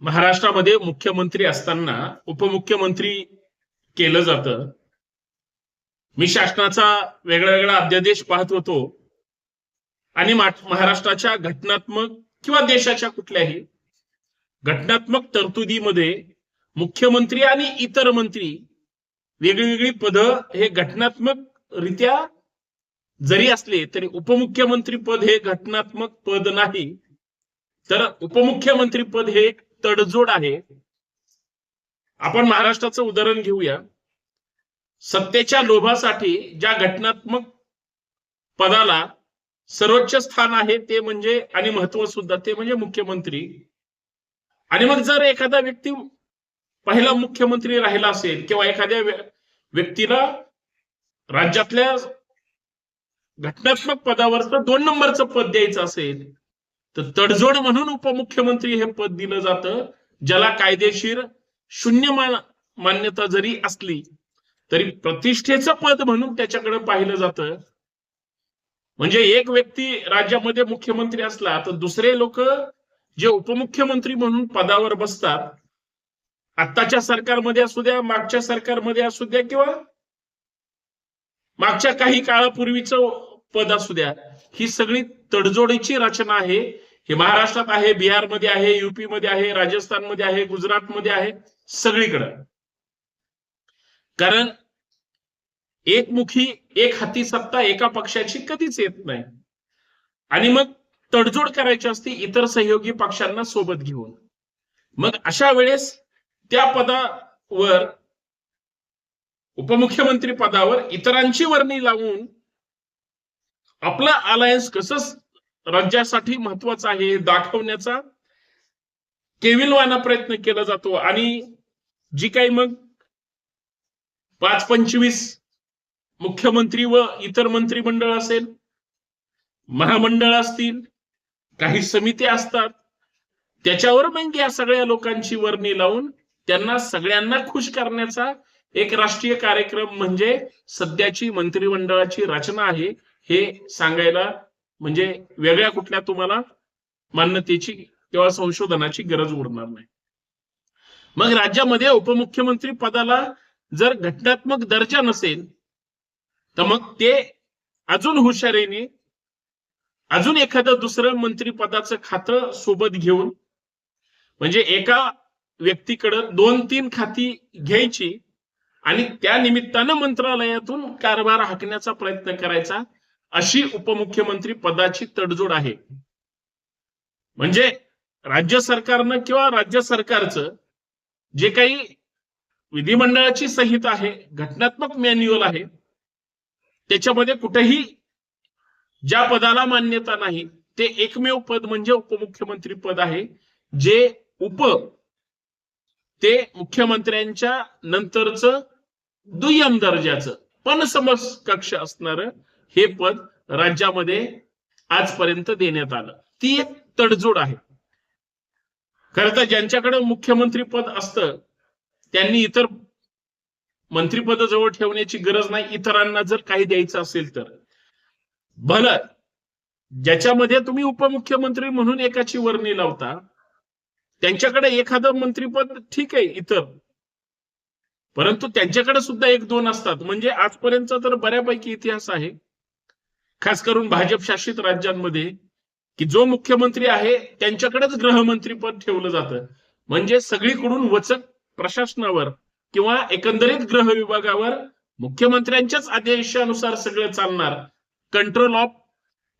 महाराष्ट्रामध्ये मुख्यमंत्री असताना उपमुख्यमंत्री केलं जातं. मी शासनाचा वेगळा वेगळा अध्यादेश पाहत होतो. आणि महाराष्ट्राच्या घटनात्मक किंवा देशाच्या कुठल्याही घटनात्मक तरतुदीमध्ये मुख्यमंत्री आणि इतर मंत्री वेगळी पदं हे घटनात्मक रित्या जरी असले तरी उपमुख्यमंत्री पद हे घटनात्मक पद नाही. तर उपमुख्यमंत्री पद हे एक तडजोड आहे. आपण महाराष्ट्राचं उदाहरण घेऊया. सत्तेच्या लोभासाठी ज्या घटनात्मक पदाला सर्वोच्च स्थान आहे ते म्हणजे आणि महत्त्व सुद्धा ते म्हणजे मुख्यमंत्री. आणि मग जर एखादा व्यक्ती पहिला मुख्यमंत्री राहिला असेल किंवा एखाद्या व्यक्तीला राज्यातल्या घटनात्मक पदावरचं दोन नंबरचं पद द्यायचं असेल तर तडजोड म्हणून उपमुख्यमंत्री हे पद दिलं जातं ज्याला कायदेशीर शून्य मान- मान्यता जरी असली तरी प्रतिष्ठेचं पद म्हणून त्याच्याकडे पाहिलं जातं. म्हणजे एक व्यक्ती राज्यामध्ये मुख्यमंत्री असला तर दुसरे लोक जे उपमुख्यमंत्री म्हणून पदावर बसतात आत्ताच्या सरकारमध्ये असू द्या मागच्या सरकारमध्ये असू द्या किंवा मागच्या काही काळापूर्वीचं पद असू द्या ही सगळी तडजोडीची रचना आहे. हे महाराष्ट्रात आहे बिहारमध्ये आहे युपी मध्ये आहे राजस्थानमध्ये आहे गुजरातमध्ये आहे सगळीकडं. कारण एकमुखी एक हाती सत्ता एका पक्षाची कधीच येत नाही. आणि मग तडजोड करायची असते इतर सहयोगी पक्षांना सोबत घेऊन. मग अशा वेळेस त्या पदावर उपमुख्यमंत्री पदावर इतरांची वर्णी लावून आपलं अलायन्स कसं राज्यासाठी महत्वाचं आहे हे दाखवण्याचा केविलवाना प्रयत्न केला जातो. आणि जी काही मग पाच पंचवीस मुख्यमंत्री व इतर मंत्रिमंडळ असेल महामंडळ असतील काही समित्या असतात त्याच्यावर मग या सगळ्या लोकांची वर्णी लावून त्यांना सगळ्यांना खुश करण्याचा एक राष्ट्रीय कार्यक्रम म्हणजे सध्याची मंत्रिमंडळाची रचना आहे हे सांगायला म्हणजे वेगळ्या कुठल्या तुम्हाला मान्यतेची किंवा संशोधनाची गरज उरणार नाही. मग राज्यामध्ये उपमुख्यमंत्री पदाला जर घटनात्मक दर्जा नसेल तर मग ते अजून हुशारीने अजून एखादं दुसरं मंत्रीपदाचं खातं सोबत घेऊन म्हणजे एका व्यक्तीकडं दोन तीन खाती घ्यायची आणि त्या निमित्तानं मंत्रालयातून कारभार हाकण्याचा प्रयत्न करायचा अशी उपमुख्यमंत्री पदाची तडजोड आहे. म्हणजे राज्य सरकारनं किंवा राज्य सरकारचं जे काही विधिमंडळाची संहिता आहे घटनात्मक मॅन्युअल आहे त्याच्यामध्ये कुठेही ज्या पदाला मान्यता नाही ते एकमेव पद म्हणजे उपमुख्यमंत्री पद आहे जे उप ते मुख्यमंत्र्यांच्या नंतरचं दुय्यम दर्जाचं पण समकक्ष असणार हे पद राज्यामध्ये आजपर्यंत देण्यात आलं. ती एक तडजोड आहे. खर तर ज्यांच्याकडे मुख्यमंत्री पद असतं त्यांनी इतर मंत्रीपद जवळ ठेवण्याची गरज नाही इतरांना जर काही द्यायचं असेल तर. भलं ज्याच्यामध्ये तुम्ही उपमुख्यमंत्री म्हणून एकाची वर्णी लावता त्यांच्याकडे एखादं मंत्रीपद ठीक आहे इतर. परंतु त्यांच्याकडे सुद्धा एक दोन असतात. म्हणजे आजपर्यंतचा तर बऱ्यापैकी इतिहास आहे. खास करून भाजप शासित राज्यांमध्ये की जो मुख्यमंत्री आहे त्यांच्याकडेच गृहमंत्रीपद ठेवलं जातं. म्हणजे सगळीकडून वचक प्रशासनावर किंवा एकंदरीत गृह विभागावर मुख्यमंत्र्यांच्याच आदेशानुसार सगळं चालणार. कंट्रोल ऑफ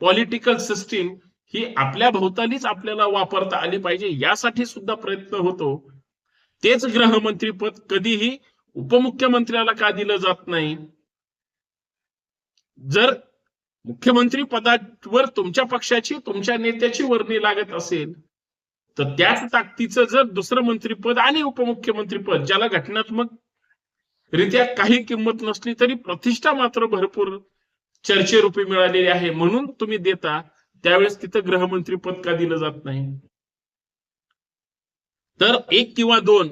पॉलिटिकल सिस्टीम ही आपल्या भोवतालीच आपल्याला वापरता आली पाहिजे यासाठी सुद्धा प्रयत्न होतो. तेच गृहमंत्रीपद कधीही उपमुख्यमंत्र्याला का दिलं जात नाही? जर मुख्यमंत्री पदावर तुमच्या पक्षाची तुमच्या नेत्याची वर्णी लागत असेल तर त्याच ताकदीचं जर दुसरं मंत्रीपद आणि उपमुख्यमंत्रीपद ज्याला घटनात्मक रित्या काही किंमत नसली तरी प्रतिष्ठा मात्र भरपूर चर्चेरूपी मिळालेली आहे म्हणून तुम्ही देता त्यावेळेस तिथं गृहमंत्री पद का दिलं जात नाही? तर एक किंवा दोन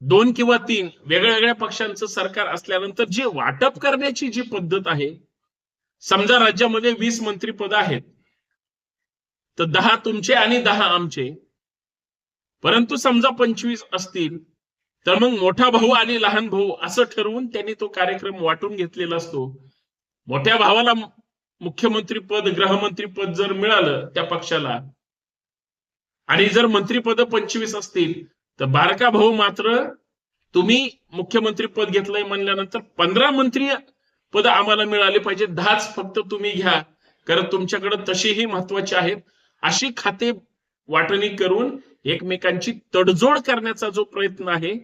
दोन किंवा तीन वेगळ्या वेगळ्या पक्षांचं सरकार असल्यानंतर जे वाटप करण्याची जी पद्धत आहे समजा राज्यामध्ये वीस मंत्रीपद आहेत तर दहा तुमचे आणि दहा आमचे. परंतु समजा पंचवीस असतील तर मग मोठा भाऊ आणि लहान भाऊ असं ठरवून त्यांनी तो कार्यक्रम वाटून घेतलेला असतो. मोठ्या भावाला मुख्यमंत्री पद गृहमंत्री पद जर मिळालं त्या पक्षाला आणि जर मंत्रीपद पंचवीस असतील तर बारका भाऊ मात्र तुम्ही मुख्यमंत्री पद घेतलंय म्हणल्यानंतर पंधरा मंत्री पद आम्हाला मिळाले पाहिजे दहाच फक्त तुम्ही घ्या. कारण तुमच्याकडे तशीही महत्वाची आहेत. अशी खाते वाटणी करून एकमेकांची तडजोड करण्याचा जो प्रयत्न आहे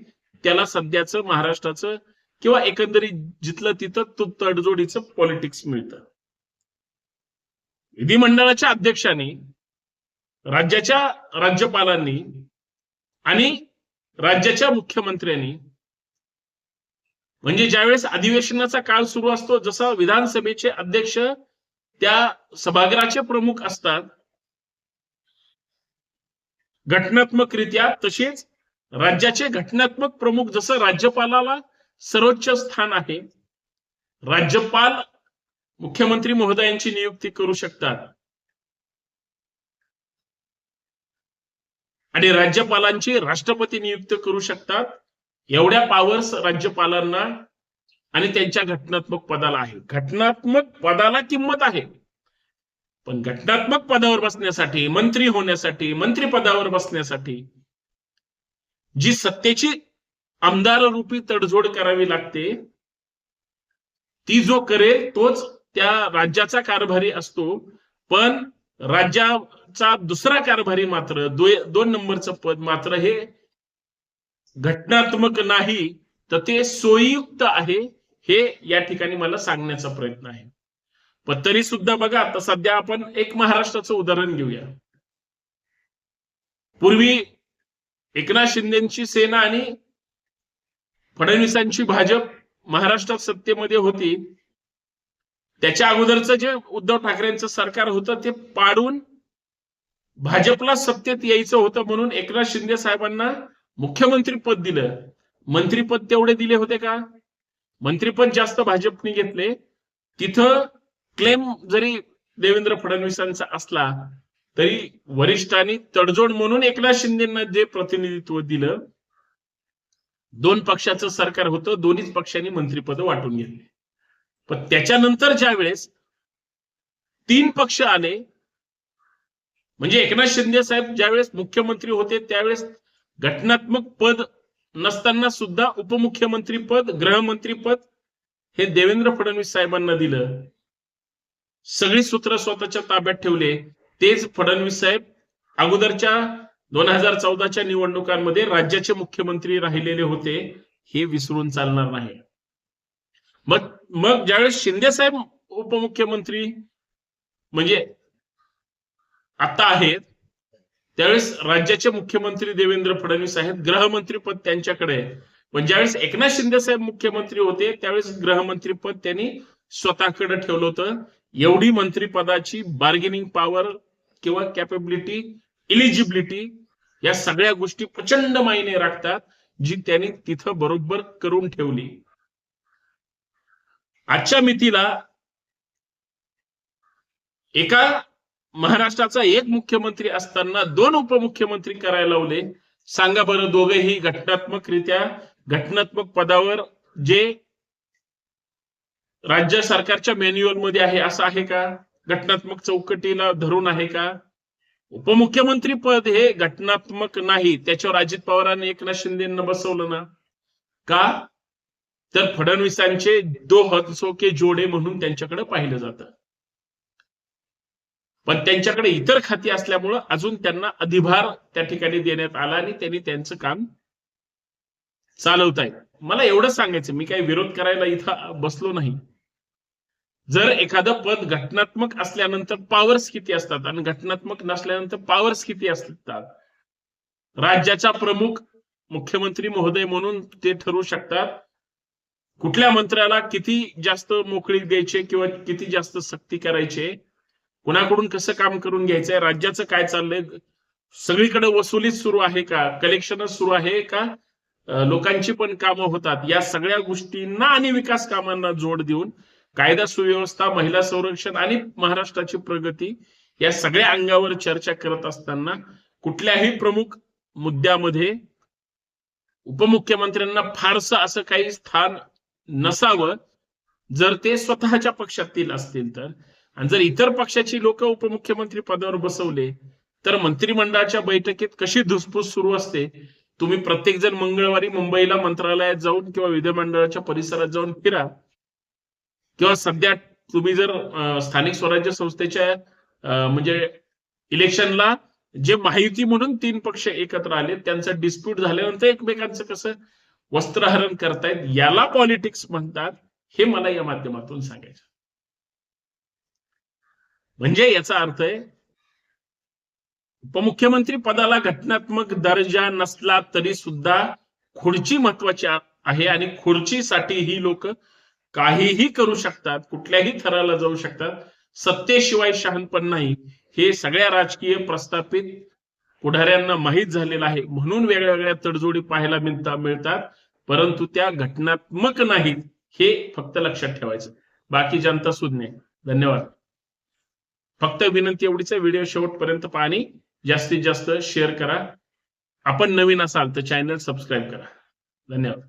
त्याला सध्याचं महाराष्ट्राचं किंवा एकंदरीत जिथलं तिथं तो तडजोडीचं पॉलिटिक्स मिळतं. विधिमंडळाच्या अध्यक्षांनी राज्याच्या राज्यपालांनी आणि राज्याच्या मुख्यमंत्र्यांनी म्हणजे ज्यावेळेस अधिवेशनाचा काळ सुरू असतो जसा विधानसभेचे अध्यक्ष त्या सभागृहाचे प्रमुख असतात घटनात्मकरित्या तसेच राज्याचे घटनात्मक प्रमुख जसं राज्यपालाला सर्वोच्च स्थान आहे राज्यपाल मुख्यमंत्री महोदयांची नियुक्ती करू शकतात. आणि राज्यपालांची राष्ट्रपती नियुक्त करू शकतात. एवढ्या पॉवर्स राज्यपालांना आणि त्यांच्या घटनात्मक पदाला आहे. घटनात्मक पदाला किंमत आहे. पण घटनात्मक पदावर बसण्यासाठी मंत्री होण्यासाठी मंत्री पदावर बसण्यासाठी जी सत्तेची आमदार रूपी तडजोड करावी लागते ती जो करेल तोच त्या राज्याचा कारभारी असतो. पण राज्याचा दुसरा कारभारी मात्र दोन नंबरचं पद मात्र हे घटनात्मक नाही तर ते सोयीयुक्त आहे हे या ठिकाणी मला सांगण्याचा प्रयत्न आहे. पण तरी सुद्धा बघा आता सध्या आपण एक महाराष्ट्राचं उदाहरण घेऊया. पूर्वी एकनाथ शिंदेची सेना आणि फडणवीसांची भाजप महाराष्ट्रात सत्तेमध्ये होती. त्याच्या अगोदरचं जे उद्धव ठाकरेंचं सरकार होतं ते पाडून भाजपला सत्तेत यायचं होतं म्हणून एकनाथ शिंदे साहेबांना मुख्यमंत्री पद दिलं. मंत्रीपद तेवढे दिले होते का? मंत्रीपद जास्त भाजपने घेतले. तिथं क्लेम जरी देवेंद्र फडणवीसांचा असला तरी वरिष्ठांनी तडजोड म्हणून एकनाथ शिंदेना जे प्रतिनिधित्व दिलं दोन पक्षाचं सरकार होतं दोन्हीच पक्षांनी मंत्रीपद वाटून घेतले. पण त्याच्यानंतर ज्या वेळेस तीन पक्ष आले म्हणजे एकनाथ शिंदे साहेब ज्यावेळेस मुख्यमंत्री होते त्यावेळेस घटनात्मक पद नसताना सुद्धा उपमुख्यमंत्री पद गृहमंत्री पद हे देवेंद्र फडणवीस साहेबांना दिलं. सगळी सूत्र स्वतःच्या ताब्यात ठेवले. तेच फडणवीस साहेब अगोदरच्या दोन हजार चौदाच्या निवडणुकांमध्ये राज्याचे मुख्यमंत्री राहिलेले होते हे विसरून चालणार नाही. मग मग ज्यावेळेस शिंदे साहेब उपमुख्यमंत्री म्हणजे आता आहेत त्यावेळेस राज्याचे मुख्यमंत्री देवेंद्र फडणवीस आहेत गृहमंत्री पद त्यांच्याकडे आहे. पण ज्यावेळेस एकनाथ शिंदे साहेब मुख्यमंत्री होते त्यावेळेस गृहमंत्री पद त्यांनी स्वतःकडे ठेवलं होतं. एवढी मंत्रिपदाची बार्गेनिंग पॉवर किंवा कॅपेबिलिटी इलिजिबिलिटी या सगळ्या गोष्टी प्रचंड मायने राखतात जी त्यांनी तिथं बरोबर करून ठेवली. आजच्या मितीला एका महाराष्ट्राचा एक मुख्यमंत्री असताना दोन उपमुख्यमंत्री करायला लावले. सांगा बरं दोघेही घटनात्मकरित्या घटनात्मक पदावर जे राज्य सरकारच्या मॅन्युअलमध्ये आहे असं आहे का? घटनात्मक चौकटीला धरून आहे का? उपमुख्यमंत्री पद हे घटनात्मक नाही. त्याच्यावर अजित पवारांनी एकनाथ शिंदेना बसवलं ना? का? तर फडणवीसांचे दो हदसोके जोडे म्हणून त्यांच्याकडे पाहिलं जातं. पण त्यांच्याकडे इतर खाती असल्यामुळं अजून त्यांना अधिभार त्या ठिकाणी देण्यात आला आणि त्यांनी त्यांचं काम चालवताय मला एवढं सांगायचं मी काही विरोध करायला इथं बसलो नाही. जर एखादं पद घटनात्मक असल्यानंतर पॉवर्स किती असतात आणि घटनात्मक नसल्यानंतर पॉवर्स किती असतात? राज्याचा प्रमुख मुख्यमंत्री महोदय म्हणून ते ठरवू शकतात. कुठल्या मंत्र्याला किती जास्त मोकळी द्यायचे किंवा किती जास्त सक्ती करायचे? कुणाकडून कसं काम करून घ्यायचंय राज्याचं काय चाललंय सगळीकडे वसुलीच सुरू आहे का? कलेक्शनच सुरू आहे का? लोकांची पण कामं होतात. या सगळ्या गोष्टींना आणि विकास कामांना जोड देऊन कायदा सुव्यवस्था महिला संरक्षण आणि महाराष्ट्राची प्रगती या सगळ्या अंगावर चर्चा करत असताना कुठल्याही प्रमुख मुद्द्यामध्ये उपमुख्यमंत्र्यांना फारसं असं काही स्थान नसावं. जर ते स्वतःच्या पक्षातील असतील तर आणि जर इतर पक्षाची लोक उपमुख्यमंत्री पदावर बसवले तर मंत्रिमंडळाच्या बैठकीत कशी धुसफूस सुरू असते? तुम्ही प्रत्येक जण मंगळवारी मुंबईला मंत्रालयात जाऊन किंवा विधिमंडळाच्या परिसरात जाऊन फिरा. किंवा सध्या तुम्ही जर स्थानिक स्वराज्य संस्थेच्या म्हणजे इलेक्शनला जे माहिती म्हणून तीन पक्ष एकत्र आले त्यांचं डिस्प्यूट झाल्यानंतर एकमेकांचं कसं वस्त्रहरण करतायत याला पॉलिटिक्स म्हणतात हे मला या माध्यमातून सांगायचं म्हणजे याचा अर्थ आहे उपमुख्यमंत्री पदाला घटनात्मक दर्जा नसला तरी सुद्धा खुर्ची महत्वाची आहे आणि खुर्चीसाठी ही लोक काहीही करू शकतात कुठल्याही थराला जाऊ शकतात सत्तेशिवाय शहाणपण नाही. हे सगळ्या राजकीय प्रस्थापित पुढाऱ्यांना माहीत झालेलं आहे. म्हणून वेगळ्या वेगळ्या तडजोडी पाहायला मिळता मिळतात परंतु त्या घटनात्मक नाहीत हे फक्त लक्षात ठेवायचं. बाकी जनता सुज्ञ धन्यवाद. फक्त विनंती एवढीच आहे व्हिडिओ शेवटपर्यंत पाहणी. जास्तीत जास्त शेअर करा. आपण नवीन असाल तर चॅनल सबस्क्राईब करा. धन्यवाद.